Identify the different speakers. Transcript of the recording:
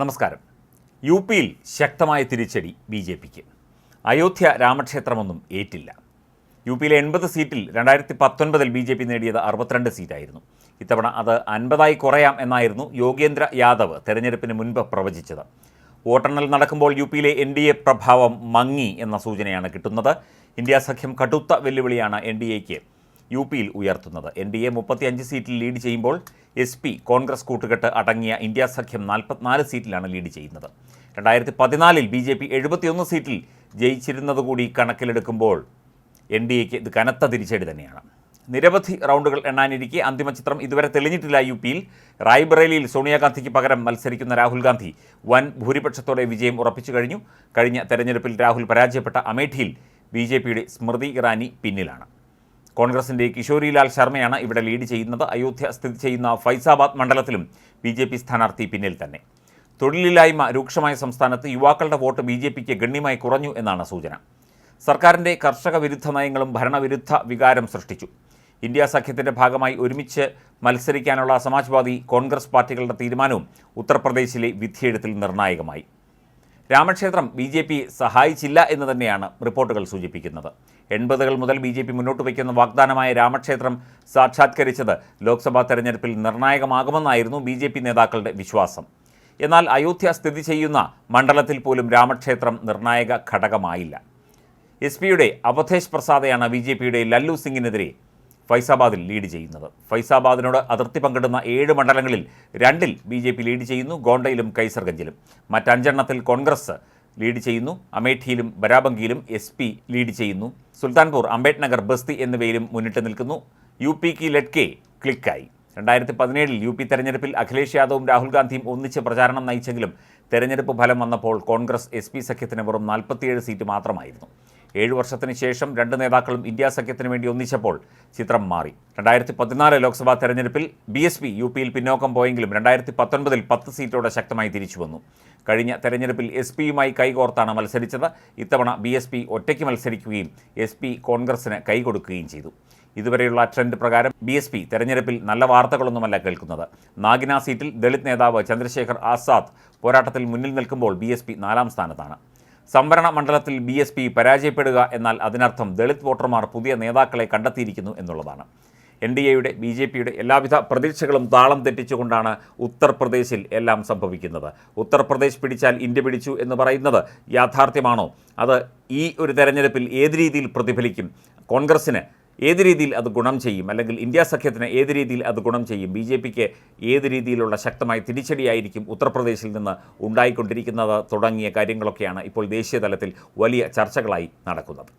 Speaker 1: നമസ്കാരം. യു പിയിൽ ശക്തമായ തിരിച്ചടി ബി ജെ പിക്ക് അയോധ്യ രാമക്ഷേത്രമൊന്നും ഏറ്റില്ല. യു പിയിലെ എൺപത് സീറ്റിൽ രണ്ടായിരത്തി പത്തൊൻപതിൽ ബി ജെ പി നേടിയത് അറുപത്തിരണ്ട് സീറ്റായിരുന്നു. ഇത്തവണ അത് അൻപതായി കുറയാം എന്നായിരുന്നു യോഗേന്ദ്ര യാദവ് തെരഞ്ഞെടുപ്പിന് മുൻപ് പ്രവചിച്ചത്. വോട്ടെണ്ണൽ നടക്കുമ്പോൾ യു പിയിലെ എൻ ഡി എ പ്രഭാവം മങ്ങി എന്ന സൂചനയാണ് കിട്ടുന്നത്. ഇന്ത്യ സഖ്യം കടുത്ത വെല്ലുവിളിയാണ് എൻ ഡി എക്ക്. യു പിയിൽ ഉയർത്തുന്നത്. എൻ ഡി എ മുപ്പത്തിയഞ്ച് സീറ്റിൽ ലീഡ് ചെയ്യുമ്പോൾ എസ് പി കോൺഗ്രസ് കൂട്ടുകെട്ട് അടങ്ങിയ ഇന്ത്യ സഖ്യം നാൽപ്പത്തിനാല് സീറ്റിലാണ് ലീഡ് ചെയ്യുന്നത്. രണ്ടായിരത്തി പതിനാലിൽ ബി ജെ പി എഴുപത്തിയൊന്ന് സീറ്റിൽ ജയിച്ചിരുന്നതുകൂടി കണക്കിലെടുക്കുമ്പോൾ എൻ ഡി എക്ക് ഇത് കനത്ത തിരിച്ചടി തന്നെയാണ്. നിരവധി റൗണ്ടുകൾ എണ്ണാനിരിക്കെ അന്തിമ ചിത്രം ഇതുവരെ തെളിഞ്ഞിട്ടില്ല യു പിയിൽ റായ്ബറേലിയിൽ സോണിയാഗാന്ധിക്ക് പകരം മത്സരിക്കുന്ന രാഹുൽ ഗാന്ധി വൻ ഭൂരിപക്ഷത്തോടെ വിജയം ഉറപ്പിച്ചു കഴിഞ്ഞു. കഴിഞ്ഞ തെരഞ്ഞെടുപ്പിൽ രാഹുൽ പരാജയപ്പെട്ട അമേഠിയിൽ ബി ജെ പിയുടെ സ്മൃതി ഇറാനി പിന്നിലാണ്. കോൺഗ്രസിന്റെ കിഷോരിലാൽ ശർമ്മയാണ് ഇവിടെ ലീഡ് ചെയ്യുന്നത്. അയോധ്യ സ്ഥിതി ചെയ്യുന്ന ഫൈസാബാദ് മണ്ഡലത്തിലും ബി ജെ പി സ്ഥാനാർത്ഥി പിന്നിൽ തന്നെ. തൊഴിലില്ലായ്മ രൂക്ഷമായ സംസ്ഥാനത്ത് യുവാക്കളുടെ വോട്ട് ബി ജെ പിക്ക് ഗണ്യമായി കുറഞ്ഞു എന്നാണ് സൂചന. സർക്കാരിന്റെ കർഷക വിരുദ്ധ നയങ്ങളും ഭരണവിരുദ്ധ വികാരം സൃഷ്ടിച്ചു. ഇന്ത്യ സഖ്യത്തിന്റെ ഭാഗമായി ഒരുമിച്ച് മത്സരിക്കാനുള്ള സമാജ്വാദി കോൺഗ്രസ് പാർട്ടികളുടെ തീരുമാനവും ഉത്തർപ്രദേശിലെ വിധിയെഴുത്തിൽ നിർണായകമായി. രാമക്ഷേത്രം ബി ജെ പി സഹായിച്ചില്ല എന്ന് തന്നെയാണ് റിപ്പോർട്ടുകൾ സൂചിപ്പിക്കുന്നത്. എൺപതുകൾ മുതൽ ബി ജെ പി മുന്നോട്ട് വയ്ക്കുന്ന വാഗ്ദാനമായ രാമക്ഷേത്രം സാക്ഷാത്കരിച്ചത് ലോക്സഭാ തെരഞ്ഞെടുപ്പിൽ നിർണായകമാകുമെന്നായിരുന്നു ബി ജെ പി നേതാക്കളുടെ വിശ്വാസം. എന്നാൽ അയോധ്യ സ്ഥിതി ചെയ്യുന്ന മണ്ഡലത്തിൽ പോലും രാമക്ഷേത്രം നിർണായക ഘടകമായില്ല. എസ് പിയുടെ അവധേഷ് പ്രസാദയാണ് ബി ജെ പിയുടെ ലല്ലു സിംഗിനെതിരെ ഫൈസാബാദിൽ ലീഡ് ചെയ്യുന്നത്. ഫൈസാബാദിനോട് അതിർത്തി പങ്കിടുന്ന ഏഴ് മണ്ഡലങ്ങളിൽ രണ്ടിൽ ബി ജെ പി ലീഡ് ചെയ്യുന്നു ഗോണ്ടയിലും കൈസർഗഞ്ചിലും. മറ്റഞ്ചെണ്ണത്തിൽ കോൺഗ്രസ് ലീഡ് ചെയ്യുന്നു അമേഠിയിലും ബരാബങ്കിയിലും എസ് പി ലീഡ് ചെയ്യുന്നു. സുൽത്താൻപൂർ അംബേദ്നഗർ ബസ്തി എന്നിവയിലും മുന്നിട്ട് നിൽക്കുന്നു. യു പിക്ക് ലെറ്റ്കെ ക്ലിക്കായി. രണ്ടായിരത്തി പതിനേഴിൽ യു പി തെരഞ്ഞെടുപ്പിൽ അഖിലേഷ് യാദവും രാഹുൽ ഗാന്ധിയും ഒന്നിച്ച് പ്രചാരണം നയിച്ചെങ്കിലും തെരഞ്ഞെടുപ്പ് ഫലം വന്നപ്പോൾ കോൺഗ്രസ് എസ് പി സഖ്യത്തിന് വെറും നാൽപ്പത്തിയേഴ് സീറ്റ് മാത്രമായിരുന്നു. ഏഴു വർഷത്തിന് ശേഷം രണ്ട് നേതാക്കളും ഇന്ത്യ സഖ്യത്തിന് വേണ്ടി ഒന്നിച്ചപ്പോൾ ചിത്രം മാറി. രണ്ടായിരത്തി പതിനാല് ലോക്സഭാ തെരഞ്ഞെടുപ്പിൽ ബി എസ് പി യു പിയിൽ പിന്നോക്കം പോയെങ്കിലും രണ്ടായിരത്തി പത്തൊൻപതിൽ പത്ത് സീറ്റോടെ ശക്തമായി തിരിച്ചു വന്നു. കഴിഞ്ഞ തെരഞ്ഞെടുപ്പിൽ എസ് പിയുമായി കൈകോർത്താണ് മത്സരിച്ചത്. ഇത്തവണ ബി എസ് പി ഒറ്റയ്ക്ക് മത്സരിക്കുകയും എസ് പി കോൺഗ്രസിന് കൈകൊടുക്കുകയും ചെയ്തു. ഇതുവരെയുള്ള ട്രെൻഡ് പ്രകാരം ബി എസ് പി തെരഞ്ഞെടുപ്പിൽ നല്ല വാർത്തകളൊന്നുമല്ല കേൾക്കുന്നത്. നാഗിന സീറ്റിൽ ദളിത് നേതാവ് ചന്ദ്രശേഖർ ആസാദ് പോരാട്ടത്തിൽ മുന്നിൽ നിൽക്കുമ്പോൾ ബി നാലാം സ്ഥാനത്താണ്. സംവരണ മണ്ഡലത്തിൽ ബി എസ് പി പരാജയപ്പെടുക എന്നാൽ അതിനർത്ഥം ദളിത് വോട്ടർമാർ പുതിയ നേതാക്കളെ കണ്ടെത്തിയിരിക്കുന്നു എന്നുള്ളതാണ്. എൻ ഡി എയുടെ ബി ജെ പിയുടെ എല്ലാവിധ പ്രതീക്ഷകളും താളം തെറ്റിച്ചുകൊണ്ടാണ് ഉത്തർപ്രദേശിൽ എല്ലാം സംഭവിക്കുന്നത്. ഉത്തർപ്രദേശ് പിടിച്ചാൽ ഇന്ത്യ പിടിച്ചു എന്ന് പറയുന്നത് യാഥാർത്ഥ്യമാണോ? അത് ഈ ഒരു തെരഞ്ഞെടുപ്പിൽ ഏത് രീതിയിൽ പ്രതിഫലിക്കും? കോൺഗ്രസ്സിന് ഏത് രീതിയിൽ അത് ഗുണം ചെയ്യും? അല്ലെങ്കിൽ ഇന്ത്യ സഖ്യത്തിന് ഏത് രീതിയിൽ അത് ഗുണം ചെയ്യും? ബി ജെ പിക്ക് ഏത് രീതിയിലുള്ള ശക്തമായ തിരിച്ചടിയായിരിക്കും ഉത്തർപ്രദേശിൽ നിന്ന് ഉണ്ടായിക്കൊണ്ടിരിക്കുന്നത് തുടങ്ങിയ കാര്യങ്ങളൊക്കെയാണ് ഇപ്പോൾ ദേശീയ തലത്തിൽ വലിയ ചർച്ചകളായി നടക്കുന്നത്.